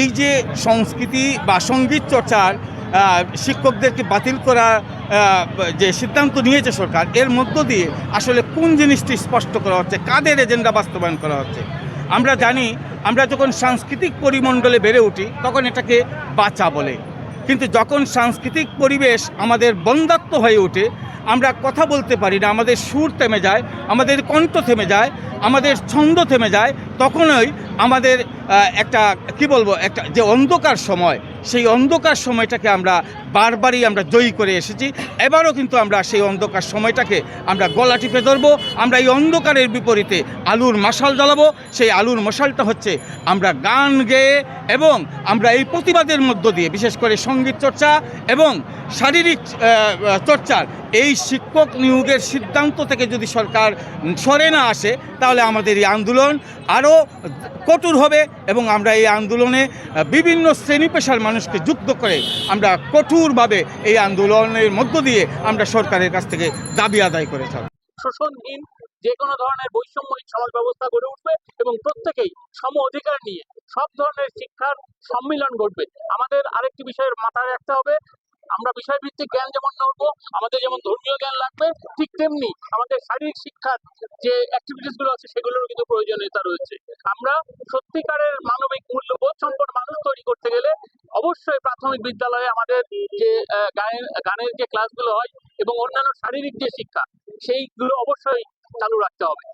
এই যে সংস্কৃতি বা সংগীত চর্চার শিক্ষকদেরকে বাতিল করা যে সিদ্ধান্ত নিয়েছে সরকার, এর মধ্য দিয়ে আসলে কোন জিনিসটি স্পষ্ট করা হচ্ছে? কাদের এজেন্ডা বাস্তবায়ন করা হচ্ছে? আমরা জানি, আমরা যখন সাংস্কৃতিক পরিমণ্ডলে বেড়ে উঠি, তখন এটাকে বাঁচা বলে। কিন্তু যখন সাংস্কৃতিক পরিবেশ আমাদের বন্ধাত্ম হয়ে ওঠে, আমরা কথা বলতে পারি না, আমাদের সুর থেমে যায়, আমাদের কণ্ঠ থেমে যায়, আমাদের ছন্দ থেমে যায়, তখনই আমাদের একটা, কি বলব, একটা যে অন্ধকার সময় সেই অন্ধকার সময়টাকে আমরা বারবারই আমরা জয়ী করে এসেছি। এবারও কিন্তু আমরা সেই অন্ধকার সময়টাকে আমরা গলা টিপে ধরবো। আমরা এই অন্ধকারের বিপরীতে আলুর মশাল জ্বালাবো। সেই আলুর মশালটা হচ্ছে আমরা গান গেয়ে এবং আমরা এই প্রতিবাদের মধ্য দিয়ে বিশেষ করে সংগীত চর্চা এবং শারীরিক চর্চার এই শিক্ষক নিয়োগের সিদ্ধান্ত থেকে যদি সরকার সরে না আসে, তাহলে আমাদের এই আন্দোলন আরও কঠোর হবে এবং আমরা এই আন্দোলনে বিভিন্ন শ্রেণি পেশার মানুষকে যুক্ত করে আমরা কঠোরভাবে এই আন্দোলনের মধ্য দিয়ে আমরা সরকারের কাছ থেকে দাবি আদায় করে থাকব। শোষণহীন যে কোনো ধরনের বৈষম্যহীন সমাজ ব্যবস্থা গড়ে উঠবে এবং প্রত্যেকেই সম অধিকার নিয়ে সব ধরনের শিক্ষার সম্মিলন ঘটবে। আমাদের আরেকটি বিষয়ের মাথায় রাখতে হবে আমরা বিষয়ভিত্তিক জ্ঞান যেমন নেব আমাদের যেমন ধর্মীয় জ্ঞান লাগবে, ঠিক তেমনি আমাদের শারীরিক শিক্ষার যে অ্যাক্টিভিটিসগুলো আছে সেগুলোরও কিন্তু প্রয়োজনীয়তা রয়েছে। আমরা সত্যিকারের মানবিক মূল্যবোধ সম্পন্ন মানুষ তৈরি করতে গেলে অবশ্যই প্রাথমিক বিদ্যালয়ে আমাদের যে গানের গানের যে ক্লাসগুলো হয় এবং অন্যান্য শারীরিক যে শিক্ষা, সেইগুলো অবশ্যই চালু রাখতে হবে।